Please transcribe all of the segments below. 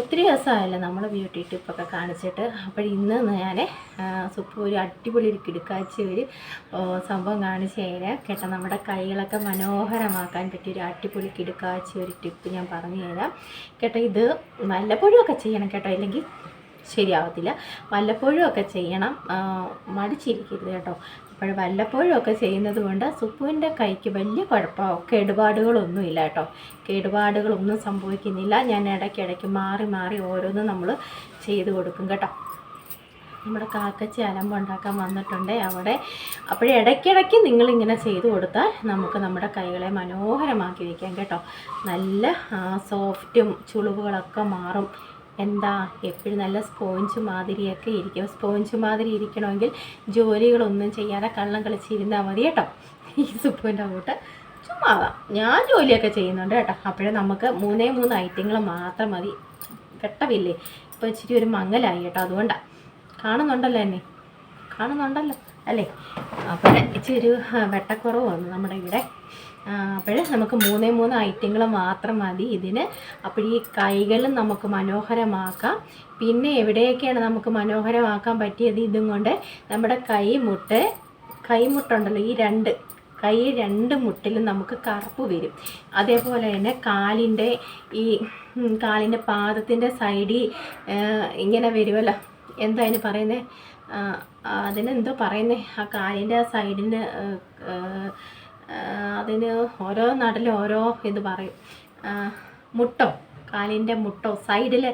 ഒത്തിരി ദിവസമായല്ലോ നമ്മൾ ബ്യൂട്ടി ടിപ്പൊക്കെ കാണിച്ചിട്ട്. അപ്പോൾ ഇന്ന് ഞാൻ സുപ്പ് ഒരു അടിപൊളി ഒരു കിടുക്കാച്ചി ഒരു സംഭവം കാണിച്ചു തരാം. കേട്ടോ നമ്മുടെ കൈകളൊക്കെ മനോഹരമാക്കാൻ പറ്റിയ ഒരു അടിപൊളി കിടുക്കാച്ചി ഒരു ടിപ്പ് ഞാൻ പറഞ്ഞു തരാം. കേട്ടോ ഇത് വല്ലപ്പോഴും ഒക്കെ ചെയ്യണം കേട്ടോ ഇല്ലെങ്കിൽ ശരിയാവത്തില്ല. വല്ലപ്പോഴും ഒക്കെ ചെയ്യണം. മടിച്ചിരിക്കരുത് കേട്ടോ. അപ്പോൾ വല്ലപ്പോഴും ഒക്കെ ചെയ്യുന്നത് കൊണ്ട് സുപ്പുവിന്റെ കൈക്ക് വലിയ കുഴപ്പമോ കേടുപാടുകളൊന്നും ഇല്ല കേട്ടോ. കേടുപാടുകളൊന്നും സംഭവിക്കുന്നില്ല. ഞാൻ ഇടയ്ക്കിടയ്ക്ക് മാറി മാറി ഓരോന്നും നമ്മൾ ചെയ്ത് കൊടുക്കും കേട്ടോ. നമ്മുടെ കാക്കച്ചി അലമ്പ് ഉണ്ടാക്കാൻ വന്നിട്ടുണ്ട് അവിടെ. അപ്പോൾ ഇടയ്ക്കിടയ്ക്ക് നിങ്ങളിങ്ങനെ ചെയ്തു കൊടുത്താൽ നമുക്ക് നമ്മുടെ കൈകളെ മനോഹരമാക്കി വയ്ക്കാം കേട്ടോ. നല്ല സോഫ്റ്റും ചുളിവുകളൊക്കെ മാറും. എന്താ എപ്പോഴും നല്ല സ്പോഞ്ച് മാതിരിയൊക്കെ ഇരിക്കും സ്പോഞ്ച് മാതിരി ഇരിക്കണമെങ്കിൽ ജോലികളൊന്നും ചെയ്യാതെ കള്ളം കളിച്ചിരുന്നാൽ മതി കേട്ടോ. ഈ സുപ്പുവിന്റെ കൂട്ട് ചുമ്മാതാം. ഞാൻ ജോലിയൊക്കെ ചെയ്യുന്നുണ്ട് കേട്ടോ. അപ്പോഴേ നമുക്ക് മൂന്നേ മൂന്ന് ഐറ്റങ്ങൾ മാത്രം മതി. വെട്ടമില്ലേ ഇപ്പോൾ ഇച്ചിരി ഒരു മങ്ങലായി കേട്ടോ അതുകൊണ്ടാണ് കാണുന്നുണ്ടല്ലോ എന്നെ. കാണുന്നുണ്ടല്ലോ. അല്ലേ? അപ്പോൾ ഇച്ചിരി ഒരു വെട്ടക്കുറവ് വന്നു നമ്മുടെ ഇവിടെ. അപ്പോൾ നമുക്ക് മൂന്നേ മൂന്ന് ഐറ്റങ്ങൾ മാത്രം മതി ഇതിന്. അപ്പോൾ ഈ കൈകളും നമുക്ക് മനോഹരമാക്കാം. പിന്നെ എവിടെയൊക്കെയാണ് നമുക്ക് മനോഹരമാക്കാൻ പറ്റിയത് ഇതും കൊണ്ട്? നമ്മുടെ കൈമുട്ട് കൈമുട്ടുണ്ടല്ലോ ഈ രണ്ട് കൈ രണ്ട് മുട്ടിലും നമുക്ക് കറുപ്പ് വരും. അതേപോലെ തന്നെ കാലിന്റെ ഈ കാലിന്റെ പാദത്തിന്റെ സൈഡിൽ ഇങ്ങനെ വരുമല്ലോ. എന്താ അതിന് പറയുന്നത്? അതിനെന്തോ പറയുന്നത്? ആ കാലിന്റെ ആ സൈഡിന് അതിന് ഓരോ നാട്ടിലും ഓരോ ഇത് പറയും. മുട്ടോ കാലിന്റെ മുട്ടോ സൈഡിൽ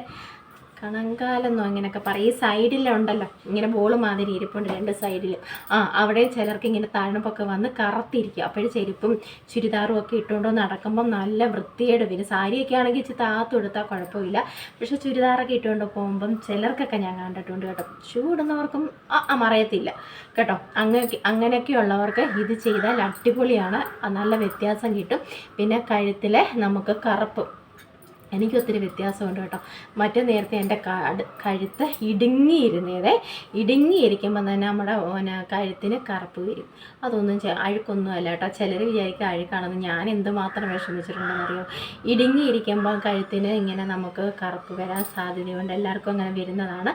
കണങ്കാലെന്നോ അങ്ങനെയൊക്കെ പറയും. ഈ സൈഡിലുണ്ടല്ലോ ഇങ്ങനെ ബോൾ മാതിരി ഇരിപ്പുണ്ട് രണ്ട് സൈഡിൽ ആ അവിടെ ചിലർക്ക് ഇങ്ങനെ തണുപ്പൊക്കെ വന്ന് കറുത്തിരിക്കും. അപ്പോഴും ചെരുപ്പും ചുരിദാറും ഒക്കെ ഇട്ടുകൊണ്ട് നടക്കുമ്പം നല്ല വൃത്തിയേട് വരും. സാരിയൊക്കെ ആണെങ്കിൽ ഇച്ചിരി താത്തു എടുത്താൽ കുഴപ്പമില്ല. പക്ഷെ ചുരിദാറൊക്കെ ഇട്ടുകൊണ്ട് പോകുമ്പം ചിലർക്കൊക്കെ ഞാൻ കണ്ടിട്ടുണ്ട് കേട്ടോ. ഷൂ ഇടുന്നവർക്കും ആ മറയത്തില്ല. കേട്ടോ അങ്ങനെ അങ്ങനെയൊക്കെയുള്ളവർക്ക് ഇത് ചെയ്താൽ അടിപൊളിയാണ്. നല്ല വ്യത്യാസം കിട്ടും. പിന്നെ കഴുത്തിലെ നമുക്ക് കറുപ്പ് എനിക്ക് ഒത്തിരി വ്യത്യാസമുണ്ട് കേട്ടോ. മറ്റേ നേരത്തെ എന്റെ കഴുത്ത് ഇടുങ്ങിയിരുന്നതേ ഇടുങ്ങിയിരിക്കുമ്പോൾ തന്നെ നമ്മുടെ പിന്നെ കഴുത്തിന് കറുപ്പ് വരും. അതൊന്നും അഴുക്കൊന്നും അല്ല കേട്ടോ. ചിലർ വിചാരിക്കും അഴുക്കാണെന്ന്. ഞാൻ എന്തുമാത്രം വിഷമിച്ചിട്ടുണ്ടെന്നറിയോ? ഇടുങ്ങിയിരിക്കുമ്പോൾ കഴുത്തിന് ഇങ്ങനെ നമുക്ക് കറുപ്പ് വരാൻ സാധ്യതയുണ്ട്. എല്ലാവർക്കും അങ്ങനെ വരുന്നതാണ്.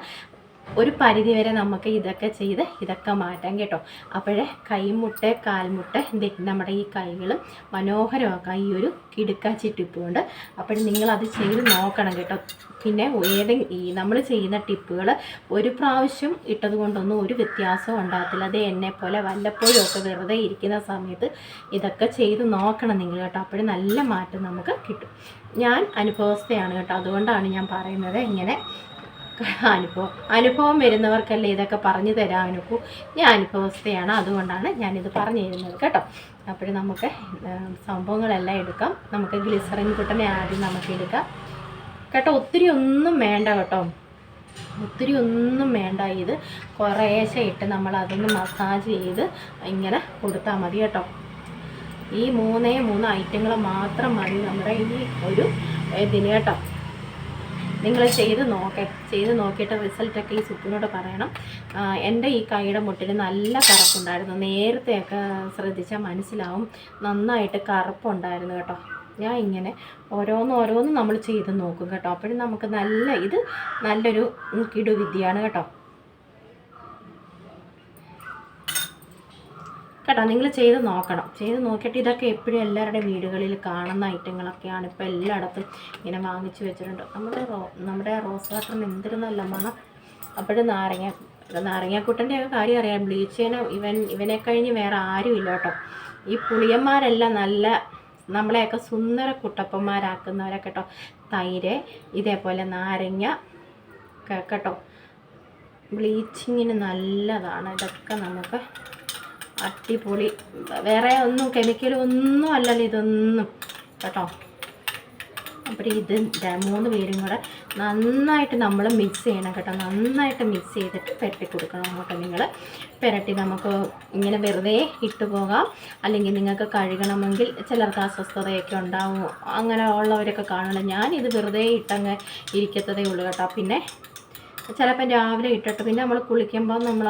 ഒരു പരിധി വരെ നമുക്ക് ഇതൊക്കെ ചെയ്ത് ഇതൊക്കെ മാറ്റാം കേട്ടോ. അപ്പോഴേ കൈമുട്ട് കാൽമുട്ട് നമ്മുടെ ഈ കൈകളും മനോഹരമാക്കാം ഈ ഒരു കിടുക്ക ടിപ്പ് അപ്പോൾ നിങ്ങളത് ചെയ്ത് നോക്കണം കേട്ടോ. പിന്നെ ഏതെങ്കിലും ഈ നമ്മൾ ചെയ്യുന്ന ടിപ്പുകൾ ഒരു പ്രാവശ്യം ഇട്ടത് കൊണ്ടൊന്നും ഒരു വ്യത്യാസവും ഉണ്ടാകത്തില്ല. അത് എന്നെ പോലെ വല്ലപ്പോഴും ഒക്കെ വെറുതെ ഇരിക്കുന്ന സമയത്ത് ഇതൊക്കെ ചെയ്ത് നോക്കണം നിങ്ങൾ കേട്ടോ. അപ്പോഴും നല്ല മാറ്റം നമുക്ക് കിട്ടും. ഞാൻ അനുഭവസ്ഥയാണ് കേട്ടോ. അതുകൊണ്ടാണ് ഞാൻ പറയുന്നത് ഇങ്ങനെ അനുഭവം അനുഭവം വരുന്നവർക്കല്ലേ ഇതൊക്കെ പറഞ്ഞു തരാൻ അനുഭവം? ഞാൻ അനുഭവസ്ഥയാണ് അതുകൊണ്ടാണ് ഞാനിത് പറഞ്ഞു തരുന്നത് കേട്ടോ. അപ്പോൾ നമുക്ക് സംഭവങ്ങളെല്ലാം എടുക്കാം. നമുക്ക് ഗ്ലിസറിൻ കുട്ടനെ ആദ്യം നമുക്ക് എടുക്കാം. കേട്ടോ ഒത്തിരി ഒന്നും വേണ്ട കേട്ടോ. ഒത്തിരി ഒന്നും വേണ്ട ഇത്. കുറേശ്ശെ ഇട്ട് നമ്മൾ അതൊന്ന് മസാജ് ചെയ്ത് ഇങ്ങനെ കൊടുത്താൽ മതി കേട്ടോ. ഈ മൂന്നേ മൂന്ന് ഐറ്റങ്ങൾ മാത്രം മതി നമ്മുടെ ഈ ഒരു ഇതിന് കേട്ടോ. നിങ്ങൾ ചെയ്ത് നോക്കേ ചെയ്ത് നോക്കിയിട്ട് റിസൾട്ടൊക്കെ ഈ സുപ്പിനോട് പറയണം. എന്റെ ഈ കൈയുടെ മുട്ടിൽ നല്ല കറുപ്പുണ്ടായിരുന്നു. നേരത്തെയൊക്കെ ശ്രദ്ധിച്ചാൽ മനസ്സിലാവും. നന്നായിട്ട് കറുപ്പുണ്ടായിരുന്നു കേട്ടോ. ഞാൻ ഇങ്ങനെ ഓരോന്ന് ഓരോന്ന് നമ്മൾ ചെയ്ത് നോക്കും കേട്ടോ. അപ്പോഴും നമുക്ക് നല്ല ഇത് നല്ലൊരു കിടുവിദ്യയാണ് കേട്ടോ. കേട്ടോ നിങ്ങൾ ചെയ്ത് നോക്കണം. ചെയ്ത് നോക്കിയിട്ട് ഇതൊക്കെ എപ്പോഴും എല്ലാവരുടെയും വീടുകളിൽ കാണുന്ന ഐറ്റങ്ങളൊക്കെയാണ് ഇപ്പോൾ എല്ലായിടത്തും ഇങ്ങനെ വാങ്ങിച്ചു വെച്ചിട്ടുണ്ട്. നമ്മുടെ റോ നമ്മുടെ റോസ് വാട്ടറിന് എന്തൊരു നല്ല മണം. അപ്പോഴും നാരങ്ങ നാരങ്ങാക്കുട്ടന്റെ ഒക്കെ കാര്യം അറിയാം. ബ്ലീച്ചിനെ ഇവൻ ഇവനെ കഴിഞ്ഞ് വേറെ ആരും ഇല്ല കേട്ടോ. ഈ പുളിയന്മാരെല്ലാം നല്ല നമ്മളെയൊക്കെ സുന്ദര കുട്ടപ്പന്മാരാക്കുന്നവരെ കേട്ടോ. തൈര് ഇതേപോലെ നാരങ്ങ കേട്ടോ. ബ്ലീച്ചിങ്ങിന് നല്ലതാണ്. ഇതൊക്കെ നമുക്ക് അടിപൊളി. വേറെ ഒന്നും കെമിക്കൽ ഒന്നും അല്ലല്ലോ ഇതൊന്നും. കേട്ടോ? അപ്പോൾ ഇത് മൂന്ന് പേരും കൂടെ നന്നായിട്ട് നമ്മൾ മിക്സ് ചെയ്യണം കേട്ടോ. നന്നായിട്ട് മിക്സ് ചെയ്തിട്ട് പെരട്ടി കൊടുക്കണം അങ്ങോട്ട് നിങ്ങൾ. പെരട്ടി നമുക്ക് ഇങ്ങനെ വെറുതെ ഇട്ട് പോകാം. അല്ലെങ്കിൽ നിങ്ങൾക്ക് കഴുകണമെങ്കിൽ ചിലർക്ക് അസ്വസ്ഥതയൊക്കെ ഉണ്ടാവും. അങ്ങനെ ഉള്ളവരൊക്കെ കാണണം ഞാനിത് വെറുതെ ഇട്ടങ്ങ് ഇരിക്കത്തതേ ഉള്ളൂ കേട്ടോ. പിന്നെ ചിലപ്പം രാവിലെ ഇട്ടിട്ട് പിന്നെ നമ്മൾ കുളിക്കുമ്പോൾ നമ്മൾ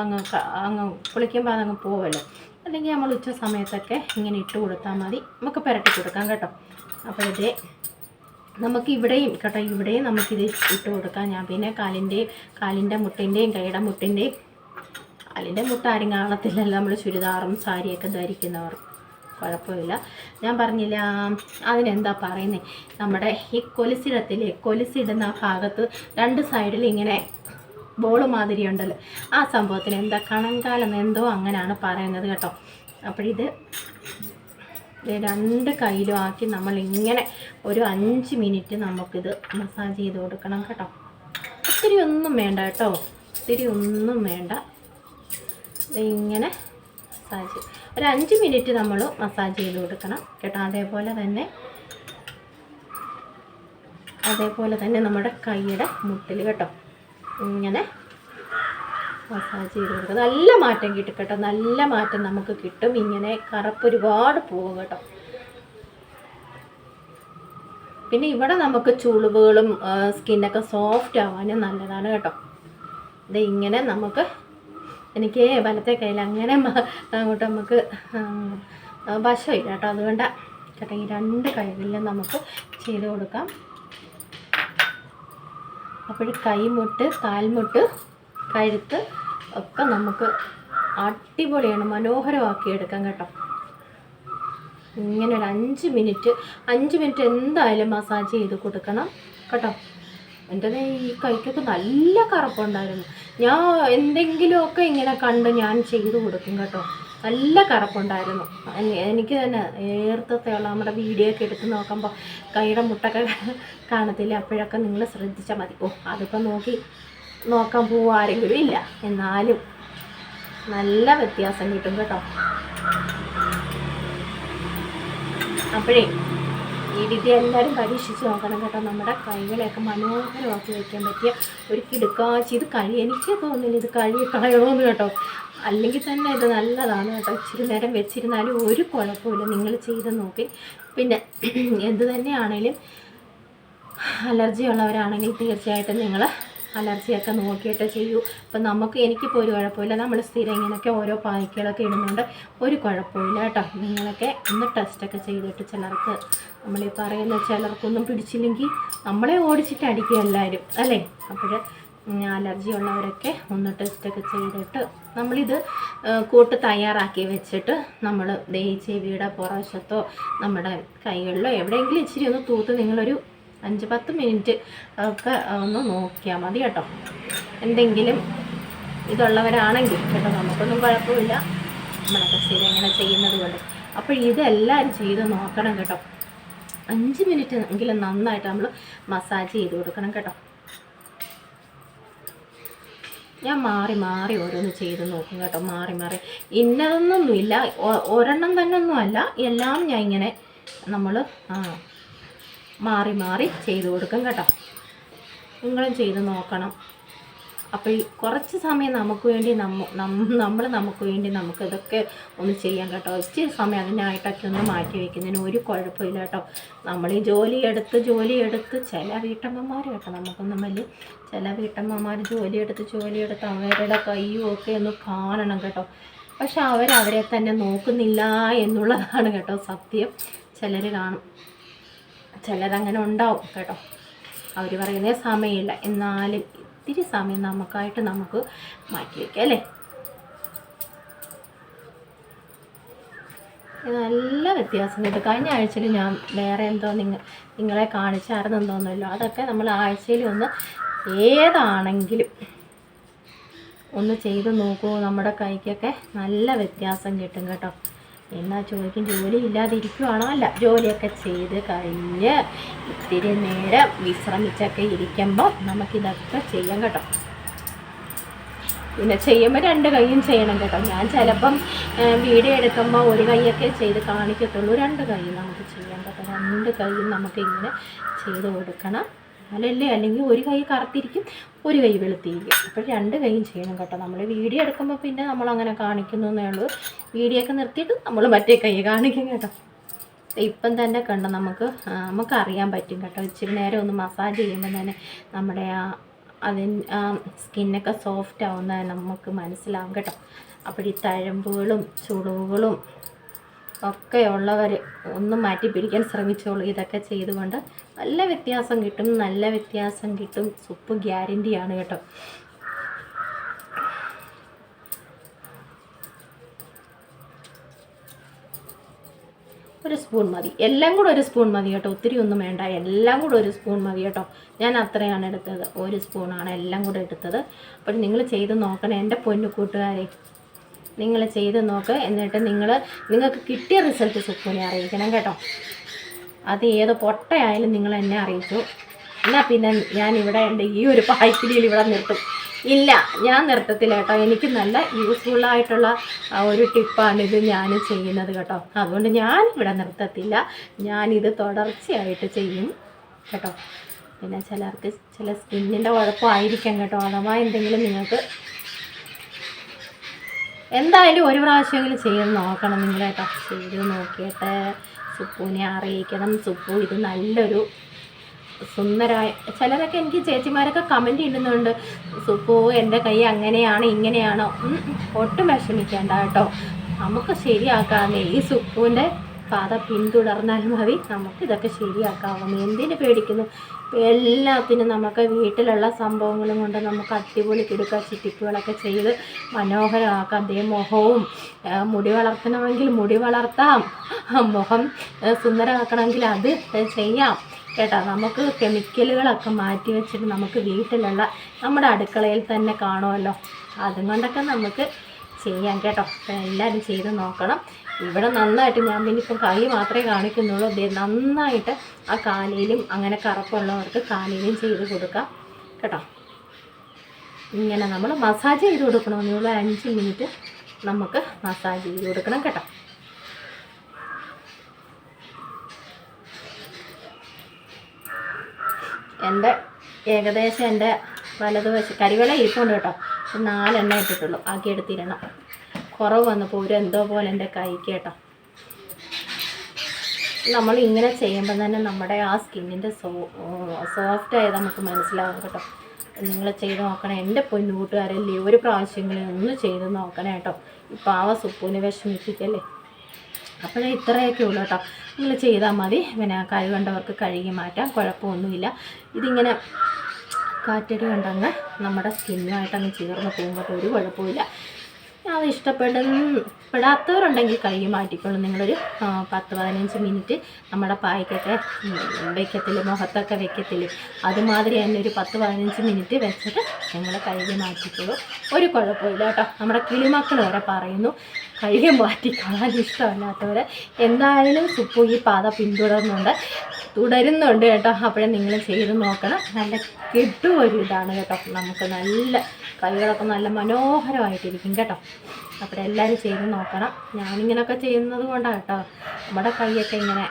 അങ്ങ് കുളിക്കുമ്പോൾ അതങ്ങ് പോവല്ലോ. അല്ലെങ്കിൽ നമ്മൾ ഉച്ച സമയത്തൊക്കെ ഇങ്ങനെ ഇട്ട് കൊടുത്താൽ മതി. നമുക്ക് പുരട്ടി കൊടുക്കാം കേട്ടോ. അപ്പോൾ ഇതേ നമുക്ക് ഇവിടെയും കേട്ടോ ഇവിടെയും നമുക്കിത് ഇട്ട് കൊടുക്കാം. ഞാൻ പിന്നെ കാലിന്റെയും കാലിന്റെ മുട്ടിന്റെയും കൈയുടെ മുട്ടിന്റെയും കാലിന്റെ മുട്ട ആരും കാണത്തില്ലല്ലോ. നമ്മൾ ചുരിദാറും സാരിയൊക്കെ ധരിക്കുന്നവർ. കുഴപ്പമില്ല. ഞാൻ പറഞ്ഞില്ല അതിനെന്താ പറയുന്നത് നമ്മുടെ ഈ കൊലുസിടത്തിൽ കൊലുസിടുന്ന ആ ഭാഗത്ത് രണ്ട് സൈഡിൽ ഇങ്ങനെ ബോൾ മാതിരി ഉണ്ടല്ലോ ആ സംഭവത്തിന് എന്താ കണങ്കാലം എന്തോ അങ്ങനെയാണ് പറയുന്നത് കേട്ടോ. അപ്പോഴിത് രണ്ട് കയ്യിലും ആക്കി നമ്മൾ ഇങ്ങനെ ഒരു അഞ്ച് മിനിറ്റ് നമുക്കിത് മസാജ് ചെയ്ത് കൊടുക്കണം കേട്ടോ. ഒത്തിരി ഒന്നും വേണ്ട കേട്ടോ. ഒത്തിരി ഒന്നും വേണ്ട. ഇങ്ങനെ മസാജ് ഒരു അഞ്ച് മിനിറ്റ് നമ്മൾ മസാജ് ചെയ്ത് കൊടുക്കണം കേട്ടോ. അതേപോലെ തന്നെ അതേപോലെ തന്നെ നമ്മുടെ കൈയുടെ മുട്ടിൽ കേട്ടോ. ഇങ്ങനെ മസാജ് ചെയ്ത് കൊടുക്കുക. നല്ല മാറ്റം കിട്ടും കേട്ടോ. നല്ല മാറ്റം നമുക്ക് കിട്ടും. ഇങ്ങനെ കറുപ്പ് ഒരുപാട് പോകും കേട്ടോ. പിന്നെ ഇവിടെ നമുക്ക് ചുളിവുകളും സ്കിന്നൊക്കെ സോഫ്റ്റ് ആവാനും നല്ലതാണ് കേട്ടോ. ഇത് ഇങ്ങനെ നമുക്ക് എനിക്ക് വലത്തെ കയ്യിൽ അങ്ങനെ അങ്ങോട്ട് നമുക്ക് വശമില്ല കേട്ടോ. അതുകൊണ്ട് കേട്ടോ ഈ രണ്ട് കൈകളിലും നമുക്ക് ചെയ്ത് കൊടുക്കാം. അപ്പോൾ കൈമുട്ട് കാൽമുട്ട് കഴുത്ത് ഒക്കെ നമുക്ക് അടിപൊളിയാണ്. മനോഹരമാക്കി എടുക്കാം കേട്ടോ. ഇങ്ങനെ ഒരു അഞ്ച് മിനിറ്റ് അഞ്ച് മിനിറ്റ് എന്തായാലും മസാജ് ചെയ്ത് കൊടുക്കണം കേട്ടോ. എന്റെ ഈ കൈക്കൊക്കെ നല്ല കറുപ്പുണ്ടായിരുന്നു. ഞാൻ എന്തെങ്കിലുമൊക്കെ ഇങ്ങനെ കണ്ട് ഞാൻ ചെയ്ത് കൊടുക്കും കേട്ടോ. നല്ല കറുപ്പുണ്ടായിരുന്നു. എനി- എനിക്ക് തന്നെ ഏർത്തത്തെയുള്ള നമ്മുടെ വീഡിയോ ഒക്കെ എടുത്ത് നോക്കുമ്പോൾ കൈയുടെ മുട്ടൊക്കെ കാണത്തില്ല? അപ്പോഴൊക്കെ നിങ്ങൾ ശ്രദ്ധിച്ചാൽ മതി. ഓ അതിപ്പോൾ നോക്കി നോക്കാൻ പോകുക ആരെങ്കിലും ഇല്ല. എന്നാലും നല്ല വ്യത്യാസം കിട്ടും കേട്ടോ. അപ്പോഴേ ഈ വിദ്യ എല്ലാവരും പരീക്ഷിച്ച് നോക്കണം കേട്ടോ. നമ്മുടെ കൈകളെയൊക്കെ മനോഹരമാക്കി വയ്ക്കാൻ പറ്റിയ ഒരു കിടുക്കാച്ചി. ഇത് കഴി എനിക്ക് തോന്നുന്നില്ല ഇത് കഴുകി കളയണമെന്ന് കേട്ടോ. അല്ലെങ്കിൽ തന്നെ ഇത് നല്ലതാണ് കേട്ടോ. ഇച്ചിരി നേരം വെച്ചിരുന്നാലും ഒരു കുഴപ്പമില്ല. നിങ്ങൾ ചെയ്ത് നോക്കി. പിന്നെ എന്ത് തന്നെയാണേലും അലർജി ഉള്ളവരാണെങ്കിൽ തീർച്ചയായിട്ടും നിങ്ങൾ അലർജിയൊക്കെ നോക്കിയിട്ട് ചെയ്യൂ. ഇപ്പം നമുക്ക് എനിക്കിപ്പോൾ ഒരു കുഴപ്പമില്ല. നമ്മൾ സ്ഥിരം ഇങ്ങനെയൊക്കെ ഓരോ പായ്ക്കുകളൊക്കെ ഇടുന്നുണ്ട് ഒരു കുഴപ്പമില്ല കേട്ടോ. നിങ്ങളൊക്കെ ഒന്ന് ടെസ്റ്റൊക്കെ ചെയ്തിട്ട് ചിലർക്ക് നമ്മൾ ഈ പറയുന്ന ചിലർക്കൊന്നും പിടിച്ചില്ലെങ്കിൽ നമ്മളെ ഓടിച്ചിട്ട് അടിക്കും എല്ലാവരും. അല്ലേ? അപ്പോൾ അലർജി ഉള്ളവരൊക്കെ ഒന്ന് ടെസ്റ്റൊക്കെ ചെയ്തിട്ട് നമ്മളിത് കൂട്ട് തയ്യാറാക്കി വെച്ചിട്ട് നമ്മൾ ദേ ചെവിയുടെ പുറവശത്തോ നമ്മുടെ കൈകളിലോ എവിടെയെങ്കിലും ഇച്ചിരി ഒന്ന് തൂത്ത് നിങ്ങളൊരു അഞ്ച് പത്ത് മിനിറ്റ് ഒക്കെ ഒന്ന് നോക്കിയാൽ മതി കേട്ടോ. എന്തെങ്കിലും ഇതുള്ളവരാണെങ്കിൽ കേട്ടോ നമുക്കൊന്നും കുഴപ്പമില്ല. നമ്മളൊക്കെ സ്ഥിരം ഇങ്ങനെ ചെയ്യുന്നത് കൊണ്ട്. അപ്പോൾ ഇതെല്ലാവരും ചെയ്ത് നോക്കണം കേട്ടോ. അഞ്ച് മിനിറ്റ് എങ്കിലും നന്നായിട്ട് നമ്മൾ മസാജ് ചെയ്ത് കൊടുക്കണം കേട്ടോ. ഞാൻ മാറി മാറി ഓരോന്ന് ചെയ്ത് നോക്കും കേട്ടോ മാറി മാറി. ഇന്നതൊന്നൊന്നുമില്ല ഒരെണ്ണം തന്നെ ഒന്നുമല്ല എല്ലാം ഞാൻ ഇങ്ങനെ നമ്മൾ മാറി മാറി ചെയ്ത് കൊടുക്കും കേട്ടോ. നിങ്ങളും ചെയ്ത് നോക്കണം. അപ്പോൾ ഈ കുറച്ച് സമയം നമുക്ക് വേണ്ടി നമ്മ നമ്മൾ നമുക്ക് വേണ്ടി നമുക്ക് ഇതൊക്കെ ഒന്ന് ചെയ്യാം കേട്ടോ. ഒത്തിരി സമയം അതിനായിട്ടൊക്കെ ഒന്ന് മാറ്റി വയ്ക്കുന്നതിന് ഒരു കുഴപ്പമില്ല കേട്ടോ. നമ്മൾ ഈ ജോലി എടുത്ത് ജോലി എടുത്ത് ചില വീട്ടമ്മമാർ കേട്ടോ നമുക്കൊന്നും വലിയ ചില വീട്ടമ്മമാർ ജോലി എടുത്ത് ജോലി എടുത്ത് അവരുടെ കയ്യും ഒക്കെ ഒന്ന് കാണണം കേട്ടോ. പക്ഷെ അവരവരെ അവരെ തന്നെ നോക്കുന്നില്ല എന്നുള്ളതാണ് കേട്ടോ സത്യം. ചിലർ കാണും ചിലരങ്ങനെ ഉണ്ടാവും കേട്ടോ. അവർ പറയുന്നേ സമയമില്ല. എന്നാലും ഇത്തിരി സമയം നമുക്കായിട്ട് നമുക്ക് മാറ്റി വയ്ക്കാം അല്ലേ? നല്ല വ്യത്യാസം കിട്ടും കഴിഞ്ഞ ആഴ്ചയിൽ ഞാൻ വേറെ എന്തോ നിങ്ങൾ നിങ്ങളെ കാണിച്ചായിരുന്നു തോന്നുമല്ലോ അതൊക്കെ നമ്മൾ ആഴ്ചയിൽ ഒന്ന് ഏതാണെങ്കിലും ഒന്ന് ചെയ്ത് നോക്കൂ. നമ്മുടെ കൈക്കൊക്കെ നല്ല വ്യത്യാസം കിട്ടും കേട്ടോ. എന്നാ ചോദിക്കും ജോലി ഇല്ലാതിരിക്കുവാണോ അല്ല ജോലിയൊക്കെ ചെയ്ത് കഴിഞ്ഞ് ഇത്തിരി നേരം വിശ്രമിച്ചൊക്കെ ഇരിക്കുമ്പോൾ നമുക്കിതൊക്കെ ചെയ്യാം കേട്ടോ. പിന്നെ ചെയ്യുമ്പോൾ രണ്ട് കൈയും ചെയ്യണം കേട്ടോ. ഞാൻ ചിലപ്പം വീഡിയോ എടുക്കുമ്പോൾ ഒരു കൈയൊക്കെ ചെയ്ത് കാണിക്കത്തുള്ളൂ. രണ്ട് കൈ നമുക്ക് ചെയ്യാൻ കേട്ടോ രണ്ട് കൈയും നമുക്ക് ഇങ്ങനെ ചെയ്ത് കൊടുക്കണം. എന്നാലല്ലേ? അല്ലെങ്കിൽ ഒരു കൈ കറുത്തിരിക്കും ഒരു കൈ വെളുത്തിരിക്കും. അപ്പോൾ രണ്ട് കൈയും ചെയ്യണം കേട്ടോ. നമ്മൾ വീഡിയോ എടുക്കുമ്പോൾ പിന്നെ നമ്മൾ അങ്ങനെ കാണിക്കുന്നു ഉള്ളൂ. വീഡിയോ ഒക്കെ നിർത്തിയിട്ട് നമ്മൾ മറ്റേ കൈ കാണിക്കും കേട്ടോ. ഇപ്പം തന്നെ കണ്ടോ നമുക്ക് നമുക്ക് അറിയാൻ പറ്റും കേട്ടോ. ഇച്ചിരി നേരം ഒന്ന് മസാജ് ചെയ്യുമ്പോൾ തന്നെ നമ്മുടെ ആ അതിന് സ്കിന്നൊക്കെ സോഫ്റ്റ് ആവുന്നത് നമുക്ക് മനസ്സിലാവും കേട്ടോ. അപ്പോൾ ഈ തഴമ്പുകളും ചുളിവുകളും ഒക്കെ ഉള്ളവർ ഒന്ന് മാറ്റി പിടിക്കാൻ ശ്രമിച്ചോളൂ. ഇതൊക്കെ ചെയ്തുകൊണ്ട് നല്ല വ്യത്യാസം കിട്ടും നല്ല വ്യത്യാസം കിട്ടും. സുപ്പ് ഗ്യാരന്റിയാണ് കേട്ടോ. ഒരു സ്പൂൺ മതി. എല്ലാം കൂടെ ഒരു സ്പൂൺ മതി കേട്ടോ. ഒത്തിരി ഒന്നും വേണ്ട. എല്ലാം കൂടെ ഒരു സ്പൂൺ മതി കേട്ടോ. ഞാൻ അത്രയാണ് എടുത്തത്. ഒരു സ്പൂണാണ് എല്ലാം കൂടെ എടുത്തത്. അപ്പോൾ നിങ്ങൾ ചെയ്ത് നോക്കണേ. എന്റെ പൊന്നു കൂട്ടുകാരെ നിങ്ങൾ ചെയ്ത് നോക്ക്. എന്നിട്ട് നിങ്ങൾ നിങ്ങൾക്ക് കിട്ടിയ റിസൾട്ട് സുക്കൂനെ അറിയിക്കണം കേട്ടോ. അത് ഏത് പൊട്ടയായാലും നിങ്ങൾ എന്നെ അറിയിച്ചു. എന്നാൽ പിന്നെ ഞാൻ ഇവിടെ എന്റെ ഈ ഒരു പായ്ക്കിലിയിൽ ഇവിടെ നിർത്തും. ഇല്ല ഞാൻ നിർത്തത്തില്ല കേട്ടോ. എനിക്ക് നല്ല യൂസ്ഫുള്ളായിട്ടുള്ള ആയിട്ടുള്ള ടിപ്പാണ് ഒരു ടിപ്പാണിത് ഞാൻ ചെയ്യുന്നത് കേട്ടോ. അതുകൊണ്ട് ഞാൻ ഇവിടെ നിർത്തത്തില്ല. ഞാനിത് തുടർച്ചയായിട്ട് ചെയ്യും കേട്ടോ. പിന്നെ ചിലർക്ക് ചില സ്കിന്നിന്റെ കുഴപ്പമായിരിക്കാം കേട്ടോ. അഥവാ എന്തെങ്കിലും നിങ്ങൾക്ക് എന്തായാലും ഒരു പ്രാവശ്യമെങ്കിലും ചെയ്ത് നോക്കണം നിങ്ങൾ കേട്ടോ ചെയ്ത് നോക്കിയിട്ട് സുപ്പുവിനെ അറിയിക്കണം. സുപ്പു ഇത് നല്ലൊരു സുന്ദരായ ചിലരൊക്കെ എനിക്ക് ചേച്ചിമാരൊക്കെ കമന്റ് ഇടുന്നുണ്ട്. സുപ്പു എന്റെ കൈ അങ്ങനെയാണ് ഇങ്ങനെയാണോ? ഒട്ടും വിഷമിക്കേണ്ട കേട്ടോ. നമുക്ക് ശരിയാക്കാമെന്നേ ഈ സുപ്പുവിന്റെ പാത പിന്തുടർന്നാൽ മതി. നമുക്ക് ഇതൊക്കെ ശരിയാക്കാവുന്നു എന്തിനു പേടിക്കുന്നു? എല്ലാത്തിനും നമുക്ക് വീട്ടിലുള്ള സംഭവങ്ങളും കൊണ്ട് നമുക്ക് അടിപൊളി കിടുക്ക ചിട്ടിക്കുകളൊക്കെ ചെയ്ത് മനോഹരമാക്കാം. അതേ മുഖവും മുടി വളർത്തണമെങ്കിൽ മുടി വളർത്താം. മുഖം സുന്ദരമാക്കണമെങ്കിൽ അത് ചെയ്യാം. കേട്ടോ? നമുക്ക് കെമിക്കലുകളൊക്കെ മാറ്റി വെച്ചിട്ട് നമുക്ക് വീട്ടിലുള്ള നമ്മുടെ അടുക്കളയിൽ തന്നെ കാണുമല്ലോ. അതും കൊണ്ടൊക്കെ നമുക്ക് ചെയ്യാം കേട്ടോ. എല്ലാവരും ചെയ്ത് നോക്കണം. ഇവിടെ നന്നായിട്ട് ഞാൻ പിന്നെ ഇപ്പം കൈ മാത്രമേ കാണിക്കുന്നുള്ളൂ. നന്നായിട്ട് ആ കാലിലും അങ്ങനെ കറുപ്പുള്ളവർക്ക് കാലിലും ചെയ്ത് കൊടുക്കാം കേട്ടോ. ഇങ്ങനെ നമ്മൾ മസാജ് ചെയ്ത് കൊടുക്കണം എന്നുള്ള അഞ്ച് മിനിറ്റ് നമുക്ക് മസാജ് ചെയ്ത് കൊടുക്കണം കേട്ടോ. എന്റെ ഏകദേശം എന്റെ വലതുവശം കരിവേല ഇരിപ്പുണ്ട് കേട്ടോ. നാലെണ്ണ ഇട്ടിട്ടുള്ളൂ. ആക്കി എടുത്തിരണം. കുറവ് വന്നപ്പോൾ ഒരു എന്തോ പോലെ എന്റെ കൈക്ക് കേട്ടോ. നമ്മൾ ഇങ്ങനെ ചെയ്യുമ്പോൾ തന്നെ നമ്മുടെ ആ സ്കിന്നിന്റെ സോ സോഫ്റ്റ് ആയത് നമുക്ക് മനസ്സിലാവും കേട്ടോ. നിങ്ങൾ ചെയ്ത് നോക്കണം. എന്റെ പൊന്നു കൂട്ടുകാരല്ലേ ഒരു പ്രാവശ്യമെങ്കിലും ഒന്ന് ചെയ്ത് നോക്കണേ കേട്ടോ. ഈ പാവ സുപ്പൂന് വിഷമിപ്പിക്കല്ലേ? അപ്പോഴേ ഇത്രയൊക്കെ ഉള്ളൂ കേട്ടോ. നിങ്ങൾ ചെയ്താൽ മതി. പിന്നെ കഴിവേണ്ടവർക്ക് കഴുകി മാറ്റാം. കുഴപ്പമൊന്നുമില്ല. ഇതിങ്ങനെ കാറ്റടി കൊണ്ടങ്ങ് നമ്മുടെ സ്കിന്നായിട്ടങ്ങ് ചേർന്ന് പോകുമ്പോൾ ഒരു കുഴപ്പമില്ല അത് ഇഷ്ടപ്പെടുന്നപ്പെടാത്തവരുണ്ടെങ്കിൽ പെടാത്തവരുണ്ടെങ്കിൽ കഴുകി മാറ്റിക്കോളും. നിങ്ങളൊരു പത്ത് പതിനഞ്ച് മിനിറ്റ് നമ്മുടെ പായ്ക്കൊക്കെ വെക്കത്തില്ല മുഖത്തൊക്കെ വെക്കത്തില്ല അതുമാതിരി തന്നെ ഒരു പത്ത് പതിനഞ്ച് മിനിറ്റ് വെച്ചിട്ട് നിങ്ങൾ കഴുകി മാറ്റിക്കോളൂ. ഒരു കുഴപ്പമില്ല കേട്ടോ. നമ്മുടെ കിളിമക്കൾ വരെ പറയുന്നു കഴുകി മാറ്റിക്കൊള്ളാൻ ഇഷ്ടമല്ലാത്തവർ എന്തായാലും സുപ്പു ഈ പാത പിന്തുടർന്നുണ്ട്. തുടരുന്നുണ്ട് കേട്ടോ. അപ്പോഴേ നിങ്ങൾ ചെയ്ത് നോക്കണം. നല്ല കിട്ടും ഒരു ഇതാണ് കേട്ടോ. നമുക്ക് നല്ല കൈകളൊക്കെ നല്ല മനോഹരമായിട്ടിരിക്കും കേട്ടോ. അപ്പോൾ എല്ലാവരും ചെയ്ത് നോക്കണം. ഞാനിങ്ങനെയൊക്കെ ചെയ്യുന്നത് കൊണ്ടാണ് കേട്ടോ. നമ്മുടെ കൈയൊക്കെ ഇങ്ങനെ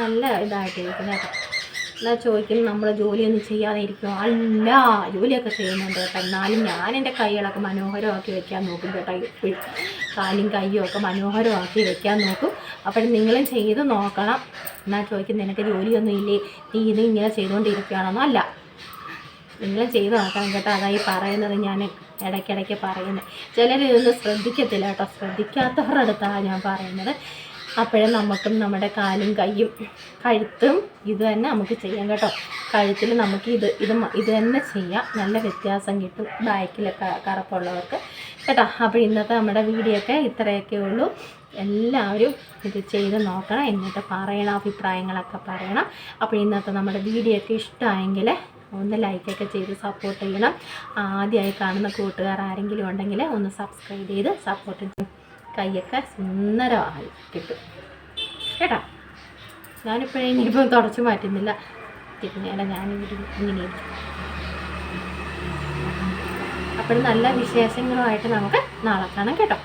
നല്ല ഇതായിട്ടിരിക്കും കേട്ടോ. എന്നാൽ ചോദിക്കും നമ്മൾ ജോലിയൊന്നും ചെയ്യാതെ ഇരിക്കുമോ അല്ല ജോലിയൊക്കെ ചെയ്യുന്നുണ്ട് കേട്ടോ. എന്നാലും ഞാൻ എന്റെ കൈകളൊക്കെ മനോഹരമാക്കി വെക്കാൻ നോക്കും കേട്ടോ. എപ്പോഴും കാലും കൈയും ഒക്കെ മനോഹരമാക്കി വെക്കാൻ നോക്കും. അപ്പോൾ നിങ്ങളും ചെയ്ത് നോക്കണം. എന്നാൽ ചോദിക്കും നിനക്ക് ജോലിയൊന്നും ഇല്ലേ? നീ ഇത് ഇങ്ങനെ ചെയ്തുകൊണ്ടിരിക്കുകയാണെന്നോ അല്ല. നിങ്ങൾ ചെയ്ത് നോക്കണം കേട്ടോ. അതായി പറയുന്നത് ഞാൻ ഇടയ്ക്കിടയ്ക്ക് പറയുന്നത്. ചിലർ ഇതൊന്നും ശ്രദ്ധിക്കത്തില്ല കേട്ടോ. ശ്രദ്ധിക്കാത്തവരുടെ അടുത്താണ് ഞാൻ പറയുന്നത്. അപ്പോഴേ നമുക്കും നമ്മുടെ കാലും കൈയും കഴുത്തും ഇത് തന്നെ നമുക്ക് ചെയ്യാം കേട്ടോ. കഴുത്തിൽ നമുക്ക് ഇത് ഇത് ഇത് തന്നെ ചെയ്യാം. നല്ല വ്യത്യാസം കിട്ടും ബാക്കിലൊക്കെ കറുപ്പുള്ളവർക്ക്. കേട്ടോ. അപ്പോൾ ഇന്നത്തെ നമ്മുടെ വീഡിയോ ഒക്കെ ഇത്രയൊക്കെ ഉള്ളൂ. എല്ലാവരും ഇത് ചെയ്ത് നോക്കണം. എന്നിട്ട് പറയണം അഭിപ്രായങ്ങളൊക്കെ പറയണം. അപ്പോൾ ഇന്നത്തെ നമ്മുടെ വീഡിയോ ഒക്കെ ഇഷ്ടമായെങ്കിൽ ഒന്ന് ലൈക്കൊക്കെ ചെയ്ത് സപ്പോർട്ട് ചെയ്യണം. ആദ്യമായി കാണുന്ന കൂട്ടുകാർ ആരെങ്കിലും ഉണ്ടെങ്കിൽ ഒന്ന് സബ്സ്ക്രൈബ് ചെയ്ത് സപ്പോർട്ട് ചെയ്യും കൈയൊക്കെ സുന്ദരമായി കിട്ടും. കേട്ടോ? ഞാനിപ്പോഴേ ഇനിയിപ്പം തുടച്ച് മാറ്റുന്നില്ല. തിരുന്നേല ഞാനിവിടെ ഇങ്ങനെ അപ്പോൾ നല്ല വിശേഷങ്ങളുമായിട്ട് നമുക്ക് നാളെ കാണാം കേട്ടോ.